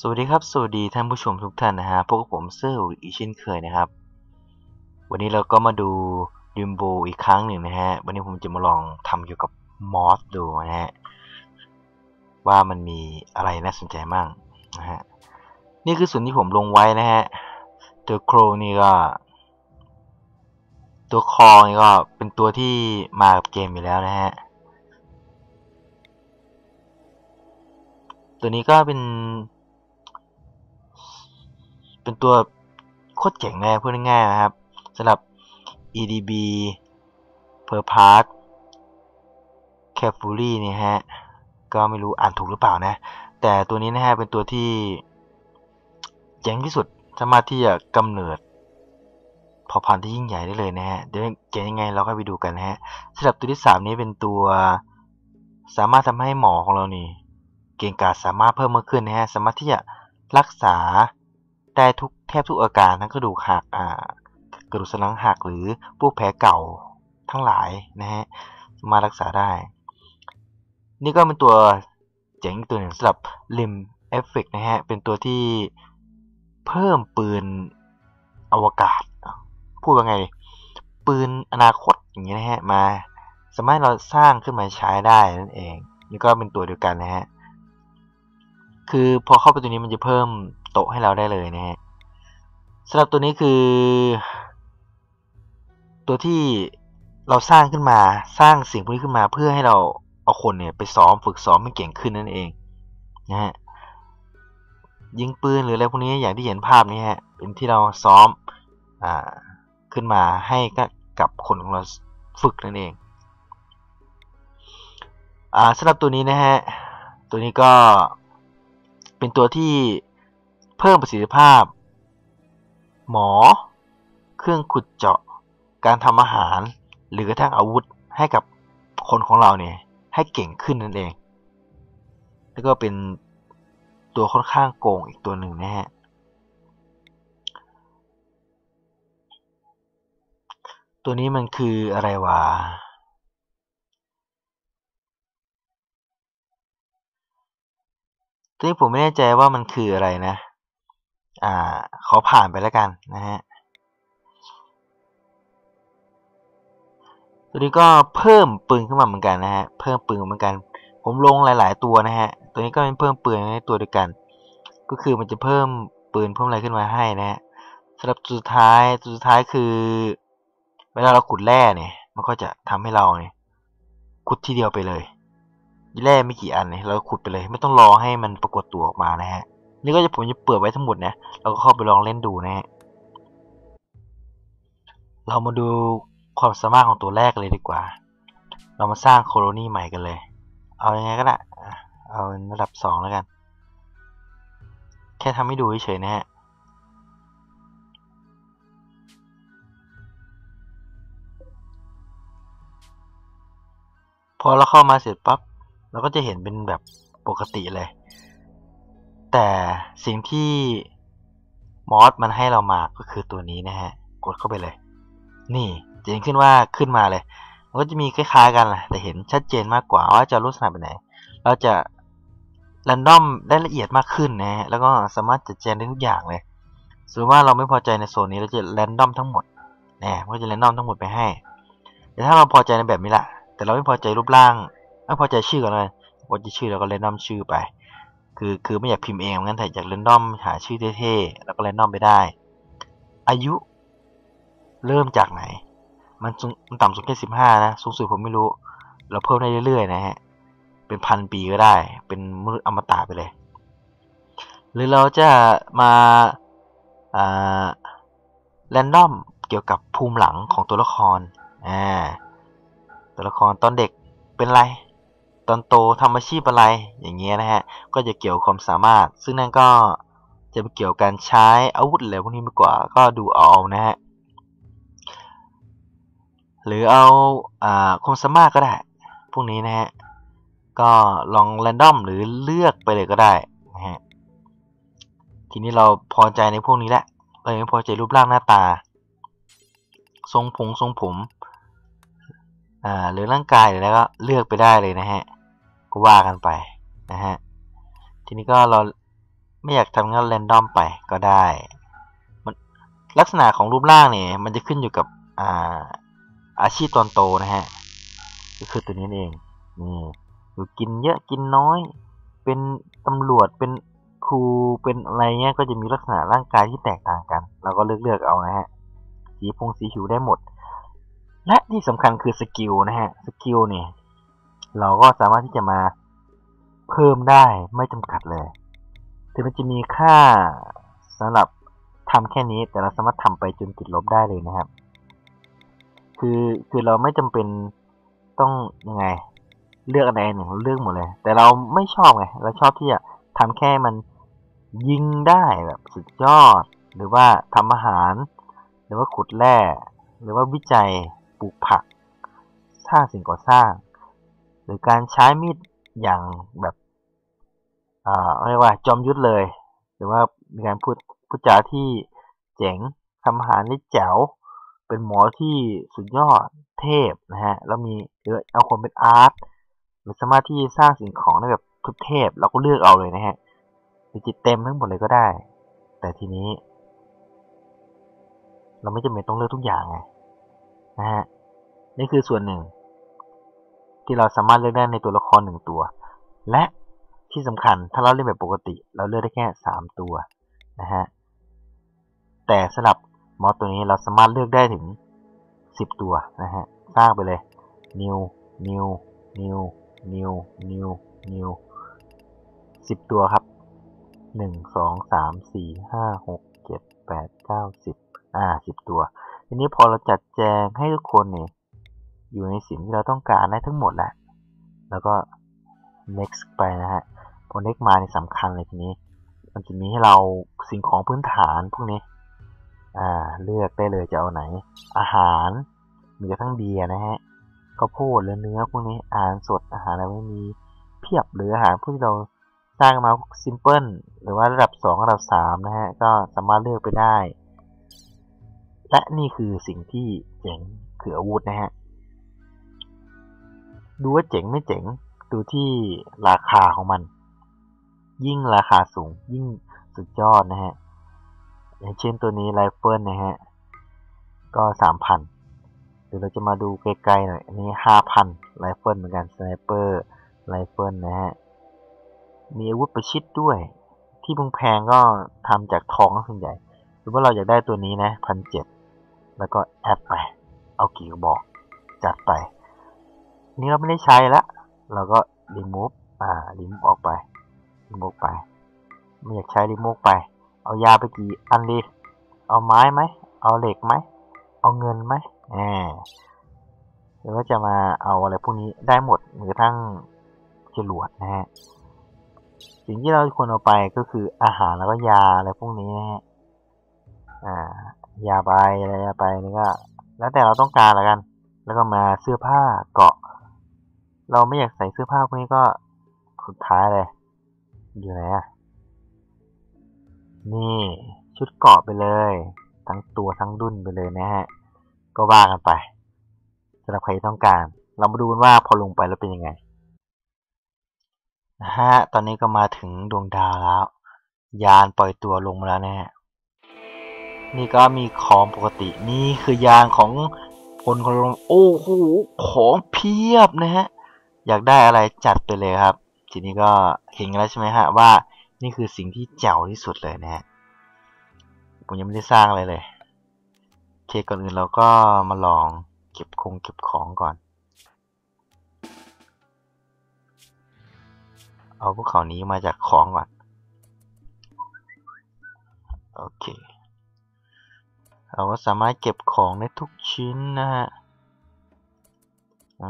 สวัสดีครับ สวัสดีท่านผู้ชมทุกท่านนะฮะ พวกผมเซอร์อีเช่นเคยนะครับ วันนี้เราก็มาดูดิมโบอีกครั้งหนึ่งนะฮะ วันนี้ผมจะมาลองทำเกี่ยวกับมอสดูนะฮะ ว่ามันมีอะไรน่าสนใจมั่งนะฮะ นี่คือส่วนที่ผมลงไว้นะฮะ ตัวโครนี่ก็ ตัวคอนี่ก็เป็นตัวที่มากับเกมอยู่แล้วนะฮะตัวนี้ก็เป็น เป็นตัวโคตรเจ๋งเลยพูดง่ายๆนะครับสำหรับ EDB per part carefully เนี่ยฮะ ก็ไม่รู้อ่านถูกหรือเปล่านะ แต่ตัวนี้นะฮะ เป็นตัวที่เจ๋งที่สุดสามารถที่จะกำเนิดเผ่าพันธุ์ที่ยิ่งใหญ่ได้เลยนะฮะ เดี๋ยวเจ๋งยังไงเราก็ไปดูกันนะฮะสำหรับตัวที่สามนี้เป็นตัวสามารถทำให้หมอของเรานี่ เก่งกาจสามารถเพิ่มมากขึ้นนะฮะ สามารถที่จะรักษา ได้ทุกแทบทุกอาการทั้งกระดูกหักอ่ากระดูกสันหลังหักหรือพวกแผลเก่าทั้งหลายนะฮะมารักษาได้ นี่ก็เป็นตัวเจ๋งตัวหนึ่งสำหรับลิมเอฟเฟกนะฮะ เป็นตัวที่เพิ่มปืนอวกาศ พูดว่าไง ปืนอนาคตอย่างเงี้ยนะฮะ มาสามารถเราสร้างขึ้นมาใช้ได้นั่นเอง นี่ก็เป็นตัวเดียวกันนะฮะ คือพอเข้าไปตัวนี้มันจะเพิ่ม โต๊ะให้เราได้เลยนะฮะสำหรับตัวนี้คือ ตัวที่เราสร้างขึ้นมาสร้างสิ่งพวกนี้ขึ้นมาเพื่อให้เราเอาคนเนี่ยไปซ้อมฝึกซ้อมให้เก่งขึ้นนั่นเองนะฮะยิงปืนหรืออะไรพวกนี้อย่างที่เห็นภาพนี้ฮะเป็นที่เราซ้อมอ่าขึ้นมาให้กับคนของเราฝึกนั่นเองอ่าสำหรับตัวนี้นะฮะตัวนี้ก็เป็นตัวที่ เพิ่มประสิทธิภาพ หมอ เครื่องขุดเจาะ การทำอาหาร หรือกระทั่งอาวุธให้กับคนของเราเนี่ยให้เก่งขึ้นนั่นเอง แล้วก็เป็นตัวค่อนข้างโกงอีกตัวหนึ่งนะฮะตัวนี้มันคืออะไรวะตัวนี้ผมไม่แน่ใจว่ามันคืออะไรนะ อ่าขอผ่านไปแล้วกันนะฮะตัวนี้ก็เพิ่มปืนขึ้นมาเหมือนกันนะฮะเพิ่มปืนเหมือนกัน ผมลงหลาย ๆ ตัวนะฮะตัวนี้ก็เป็นเพิ่มปืนในตัวเดียวกัน ก็คือมันจะเพิ่มปืนเพิ่มอะไรขึ้นมาให้นะฮะสำหรับสุดท้ายสุดท้ายคือ เวลาเราขุดแร่เนี่ย มันก็จะทำให้เราเนี่ยขุดทีเดียวไปเลยแร่ไม่กี่อันเนี่ยเราขุดไปเลย ไม่ต้องรอให้มันปรากฏตัวออกมานะฮะ นี่ก็จะผมจะเปิดไว้ทั้งหมดนะเราก็เข้าไปลองเล่นดูนะฮะเรามาดูความสามารถของตัวแรกเลยดีกว่า เรามาสร้างโคโลนีใหม่กันเลย เอาอยัางไงก็ได้เอาระดับสองแล้วกัน แค่ทำให้ดูเฉยๆนะฮะพอเราเข้ามาเสร็จปั๊บเราก็จะเห็นเป็นแบบปกติเลย แต่สิ่งที่มอสมันให้เรามาก็คือตัวนี้นะฮะ กดเข้าไปเลย นี่จะเห็นขึ้นว่าขึ้นมาเลย มันก็จะมีคล้ายๆกันแหละแต่เห็นชัดเจนมากกว่าว่าจะรู้สนาไปไหน เราจะรันดอมได้ละเอียดมากขึ้นนะฮะ แล้วก็สามารถจัดแจงได้ทุกอย่างเลยสมมติว่าเราไม่พอใจในโซนนี้เราจะแรนดอมทั้งหมดนะมันก็จะแรนดอมทั้งหมดไปให้ แต่ถ้าเราพอใจในแบบนี้แหละแต่เราไม่พอใจรูปร่าง ไม่พอใจชื่อกันเลยพอใจชื่อเราก็แรนดอมชื่อไป คือคือไม่อยากพิมพ์เองงั้นแต่อยากแรนดอมหาชื่อเท่ๆแล้วก็แรนดอมไปได้ อายุ เริ่มจากไหน มันมันต่ำสุดแค่สิบห้านะ สูงสุดผมไม่รู้ เราเพิ่มได้เรื่อยๆ นะฮะ เป็นพันปีก็ได้ เป็นมนุษย์อมตะไปเลย หรือเราจะมาอ่าแรนดอมเกี่ยวกับภูมิหลังของตัวละครอ่าตัวละครตอนเด็กเป็นไร ตอนโตทำอาชีพอะไรอย่างเงี้ยนะฮะก็จะเกี่ยวความสามารถ ซึ่งนั่นก็จะไปเกี่ยวการใช้อาวุธอะไรพวกนี้มากกว่าก็ดูเอานะฮะหรือเอาอ่าความสามารถก็ได้ พวกนี้นะฮะก็ลองแรนดอมหรือเลือกไปเลยก็ได้นะฮะทีนี้เราพอใจในพวกนี้แหละเราไม่พอใจรูปร่างหน้าตา ทรงผมทรงผมอ่าหรือร่างกายแล้วก็เลือกไปได้เลยนะฮะ ก็ว่ากันไปนะฮะ ทีนี้ก็เราไม่อยากทำงานแรนดอมไปก็ได้มันลักษณะของรูปร่างเนี่ยมันจะขึ้นอยู่กับอ่าอาชีพตอนโตนะฮะ ก็คือตัวนี้เองนี่อยู่กินเยอะกินน้อย เป็นตำรวจเป็นครูเป็นอะไรเงี้ยก็จะมีลักษณะร่างกายที่แตกต่างกัน เราก็เลือกเลือกเอานะฮะ สีพงสีผิวได้หมด และที่สำคัญคือสกิลนะฮะ สกิลเนี่ย เราก็สามารถที่จะมาเพิ่มได้ไม่จำกัดเลยถึงมันจะมีค่าสำหรับทำแค่นี้แต่เราสามารถทำไปจนติดลบได้เลยนะครับ คือคือเราไม่จำเป็นต้องยังไง เลือกอะไรหนึ่งเลือกหมดเลย แต่เราไม่ชอบไงเราชอบที่จะทำแค่มันยิงได้แบบสุดยอด หรือว่าทำอาหาร หรือว่าขุดแร่ หรือว่าวิจัยปลูกผัก สร้างสิ่งก่อสร้าง หรือการใช้มีดอย่างแบบอ่าเรียกว่าจอมยุทธเลย หรือว่ามีการพูดพูดจาที่เจ๋งทำอาหารได้แจ๋วเป็นหมอที่สุดยอดเทพนะฮะแล้วมีหรือเอาคนเป็นอาร์ตหรือสามารถที่สร้างสิ่งของได้แบบทุกเทพเราก็เลือกเอาเลยนะฮะหรือจิตเต็มทั้งหมดเลยก็ได้ แต่ทีนี้ เราไม่จำเป็นต้องเลือกทุกอย่างไงนะฮะนี่คือส่วนหนึ่ง ที่เราสามารถเลือกได้ในตัวละครหนึ่งตัว และที่สำคัญถ้าเราเล่นแบบปกติ เราเลือกได้แค่สามตัวนะฮะแต่สำหรับมอสตัวนี้เราสามารถเลือกได้ถึงสิบตัวนะฮะสร้างไปเลย new new new new new new สิบตัวครับหนึ่งสองสามสี่ห้าหกเจ็ดแปดเก้าสิบอ่าสิบตัว ทีนี้พอเราจัดแจงให้ทุกคนเนี่ย อยู่ในสิ่งที่เราต้องการได้ทั้งหมดแหล้วแล้วก็ next ไปนะฮะ พอ next มาในสำคัญเลยทีนี้ มันจะมีให้เราสิ่งของพื้นฐานพวกนี้ อ่า เลือกได้เลยจะเอาไหน อาหาร มีกระทั่งเบียร์นะฮะข้าวโพดหรือเนื้อพวกนี้ อาหารสด อาหารอะไรไม่มี เพียบหรืออาหารพวกที่เราสร้างมาซิมเพิลหรือว่าระดับ 2 ระดับ 3 นะฮะ ก็สามารถเลือกไปได้ และนี่คือสิ่งที่เจ๋งคืออาวุธนะฮะ ดูว่าเจ๋งไม่เจ๋ง ดูที่ราคาของมัน ยิ่งราคาสูง ยิ่งสุดยอดนะฮะอย่างเช่นตัวนี้ไรเฟิลนะฮะ ก็สามพันหรือเราจะมาดูไกลๆหน่อย อันนี้ห้าพันไรเฟิลเหมือนกันสไนเปอร์ไรเฟิลนะฮะ มีอาวุธประชิดด้วย ที่แพงก็ทำจากทองส่วนใหญ่หรือว่าเราอยากได้ตัวนี้นะพันเจ็ดแล้วก็แอดไป เอากี่กระบอก จัดไป นี่เราไม่ได้ใช้ละเราก็ remove อ่า remove ออกไป remove ไป ไม่อยากใช้ remove ไป เอายาไปกี่อันดี เอาไม้ไหม เอาเหล็กไหม เอาเงินไหมแหมหรือว่าจะมาเอาอะไรพวกนี้ได้หมดหรือกระทั่งจรวดนะฮะ สิ่งที่เราควรเอาไปก็คืออาหารแล้วก็ยาอะไรพวกนี้นะฮะ อ่า ยาไปอะไรยาไปนี่ก็ แล้วแต่เราต้องการละกัน แล้วก็มาเสื้อผ้าเกาะ เราไม่อยากใส่เสื้อผ้าพวกนี้ก็สุดท้ายเลย อยู่ไหนอะ นี่ชุดเกาะไปเลย ทั้งตัวทั้งดุนไปเลยนะฮะ ก็ว่ากันไปสำหรับใครต้องการ เรามาดูกันว่าพอลงไปแล้วเป็นยังไงนะฮะ ตอนนี้ก็มาถึงดวงดาวแล้ว ยานปล่อยตัวลงมาแล้วนะฮะ นี่ก็มีของปกติ นี่คือยานของคนคนลง โอ้โห ของเพียบนะฮะ อยากได้อะไรจัดไปเลยครับ ทีนี้ก็เห็นกันแล้วใช่ไหมฮะว่านี่คือสิ่งที่เจ๋วที่สุดเลยนะฮะผมยังไม่ได้สร้างอะไรเลยโอเคก่อนอื่นเราก็มาลองเก็บคงเก็บของก่อน เอาพวกเขานี้มาจากของก่อน โอเค เราก็สามารถเก็บของได้ทุกชิ้นนะฮะ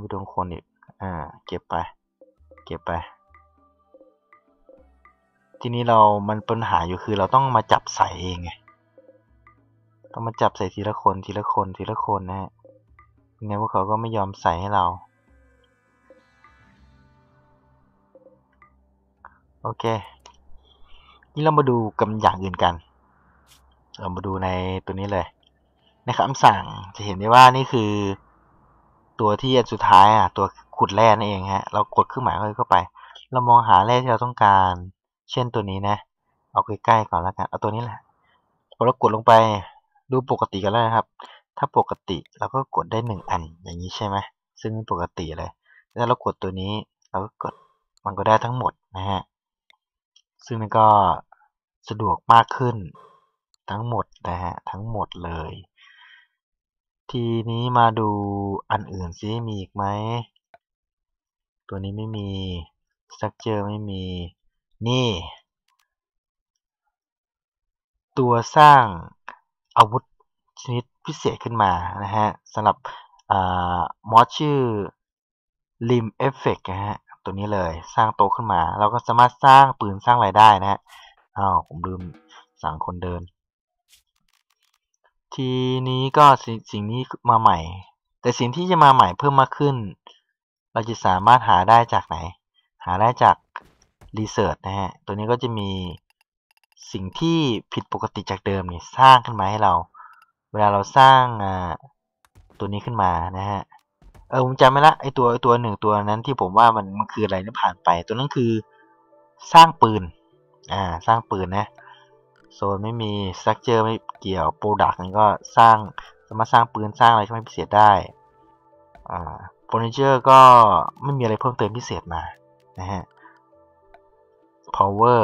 ไปดูคนอีก อ่าเก็บไป เก็บไป ทีนี้เรามันปัญหาอยู่คือเราต้องมาจับใส่เองไงต้องมาจับใส่ทีละคนทีละคนทีละคนนะฮะงั้นพวกเขาก็ไม่ยอมใส่ให้เรา โอเค นี่เรามาดูกำอย่างอื่นกัน เรามาดูในตัวนี้เลย ในคำสั่งจะเห็นได้ว่านี่คือ ตัวที่อันสุดท้ายอะ ตัวขุดแร่นั่นเองฮะ เรากดเครื่องหมายเข้าไป เรามองหาแร่ที่เราต้องการ เช่นตัวนี้นะ เอาใกล้ๆก่อนแล้วกัน เอาตัวนี้แหละ พอเรากดลงไป ดูปกติกันแล้วนะครับ ถ้าปกติเราก็กดได้หนึ่งอัน อย่างนี้ใช่ไหม ซึ่งปกติเลย แล้วเรากดตัวนี้ เราก็กด มันก็ได้ทั้งหมดนะฮะ ซึ่งมันก็สะดวกมากขึ้น ทั้งหมดนะฮะ ทั้งหมดเลย ทีนี้มาดูอันอื่นซิ มีอีกไหม ตัวนี้ไม่มี structure ไม่มี นี่ ตัวสร้างอาวุธชนิดพิเศษขึ้นมา นะฮะสำหรับมอสชื่อ lim effect นะฮะ ตัวนี้เลย สร้างโตขึ้นมา เราก็สามารถสร้างปืนสร้างอะไรได้นะฮะ อ้าว ผมลืมสั่งคนเดิน ทีนี้ก็สสิ่งนี้มาใหม่ แต่สิ่งที่จะมาใหม่เพิ่มมากขึ้น เราจะสามารถหาได้จากไหน หาได้จาก Research นะฮะ ตัวนี้ก็จะมีสิ่งที่ผิดปกติจากเดิมนี่สร้างขึ้นมาให้เรา เวลาเราสร้างตัวนี้ขึ้นมานะฮะ เออผมจำไม่ละไอตัวตัวหนึ่งตัวนั้นที่ผมว่ามันมันคืออะไรนี่ผ่านไป ตัวนั้นคือสร้างปืน อ่า สร้างปืนนะ โซนไม่มีสตรัคเจอไม่เกี่ยวโปรดักต์มันก็สร้างสามารถสร้างปืนสร้างอะไรที่ไม่พิเศษได้อ่าเฟอร์นิเจอร์ก็ไม่มีอะไรเพิ่มเติมพิเศษมานะฮะ power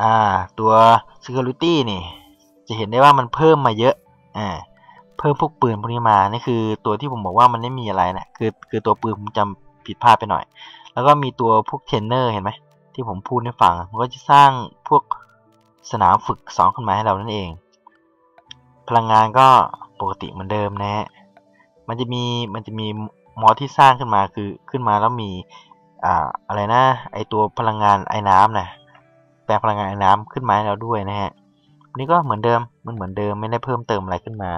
อ่าตัว security นี่ จะเห็นได้ว่ามันเพิ่มมาเยอะอ่าเพิ่มพวกปืนพวกนี้มา นี่คือตัวที่ผมบอกว่ามันไม่มีอะไรนะ คือคือตัวปืนผมจำผิดพลาดไปหน่อย แล้วก็มีตัวพวกเทรนเนอร์เห็นไหมที่ผมพูดให้ฟัง มันก็จะสร้างพวก สนามฝึกสองขึ้นมาให้เรานั่นเอง พลังงานก็ปกติเหมือนเดิมนะฮะมันจะมีมันจะมีมอที่สร้างขึ้นมาคือขึ้นมาแล้วมีอ่าอะไรนะไอตัวพลังงานไอ้น้ำนะแปลงพลังงานไอ้น้ำขึ้นมาให้เราด้วยนะฮะนี่ก็เหมือนเดิมมันเหมือนเดิมไม่ได้เพิ่มเติมอะไรขึ้นมา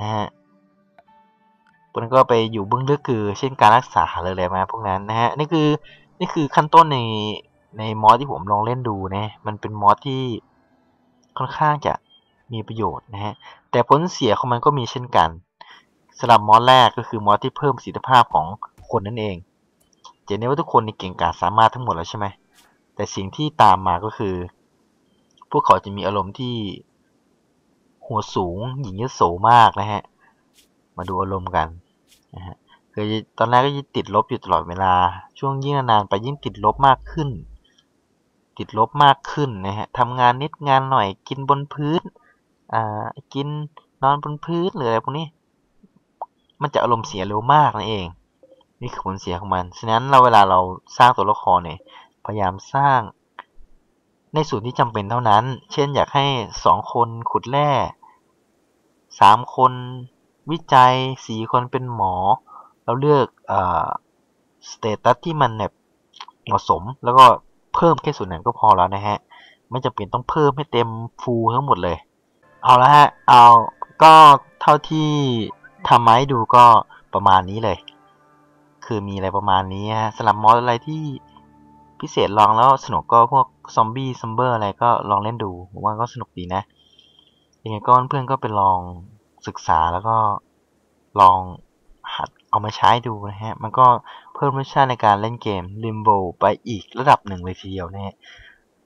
นะฮะมันก็ไปอยู่เบื้องลึกคือ เช่นการรักษาเลยอะไรมาพวกนั้นนะฮะนี่คือนี่คือขั้นต้นใน ในมอสที่ผมลองเล่นดูนะมันเป็นมอสที่ค่อนข้างจะมีประโยชน์นะฮะแต่ผลเสียของมันก็มีเช่นกันสำหรับมอสแรกก็คือมอสที่เพิ่มประสิทธิภาพของคนนั่นเองเจนนี้ว่าทุกคนในเก่งกาจสามารถทั้งหมดแล้วใช่ไหมแต่สิ่งที่ตามมาก็คือ พวกเขาจะมีอารมณ์ที่หัวสูงหญิงยโสมากนะฮะมาดูอารมณ์กันนะฮะคือตอนแรกก็ติดลบอยู่ตลอดเวลาช่วงยิ่งนานไปยิ่งติดลบมากขึ้น ติดลบมากขึ้นนะฮะทำงานนิดงานหน่อยกินบนพื้นอ่ากินนอนบนพื้นหรืออะไรพวกนี้ มันจะอารมณ์เสียเร็วมากนั่นเอง นี่คือผลเสียของมัน ฉะนั้นเราเวลาเราสร้างตัวละครเนี่ย พยายามสร้างในส่วนที่จำเป็นเท่านั้น เช่นอยากให้สองคนขุดแร่สามคนวิจัยสี่คนเป็นหมอ เราเลือกเอ่อสเตตัสที่มันแบบเหมาะสมแล้วก็ เพิ่มแค่ส่วนนั้นก็พอแล้วนะฮะ ไม่จำเป็นต้องเพิ่มให้เต็มฟูลทั้งหมดเลย เอาละฮะ เอาก็เท่าที่ทำมาให้ดูก็ประมาณนี้เลย คือมีอะไรประมาณนี้ฮะสำหรับมอสอะไรที่พิเศษลองแล้วสนุกก็พวกซอมบี้ซัมเบอร์อะไรก็ลองเล่นดูผมว่าก็สนุกดีนะยังไงก็เพื่อนก็ไปลองศึกษาแล้วก็ลองหัด เอามาใช้ดูนะฮะ มันก็เพิ่มรสชาติในการเล่นเกม Limbo ไปอีกระดับหนึ่งเลยทีเดียวนะฮะ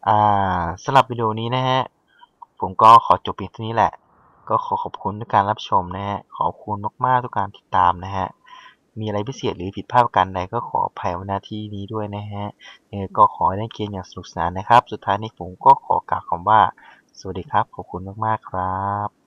อ่าสำหรับวิดีโอนี้นะฮะ ผมก็ขอจบเพียงเท่านี้แหละ ก็ขอขอบคุณทุกการรับชมนะฮะ ขอบคุณมากๆทุกการติดตามนะฮะ มีอะไรพิเศษหรือผิดพลาดกันใดก็ขออภัยวันที่นี้ด้วยนะฮะก็ขอให้ได้เกมอย่างสนุกสนานนะครับ สุดท้ายนี้ผมก็ขอกล่าวคำว่า สวัสดีครับ ขอบคุณมากๆครับ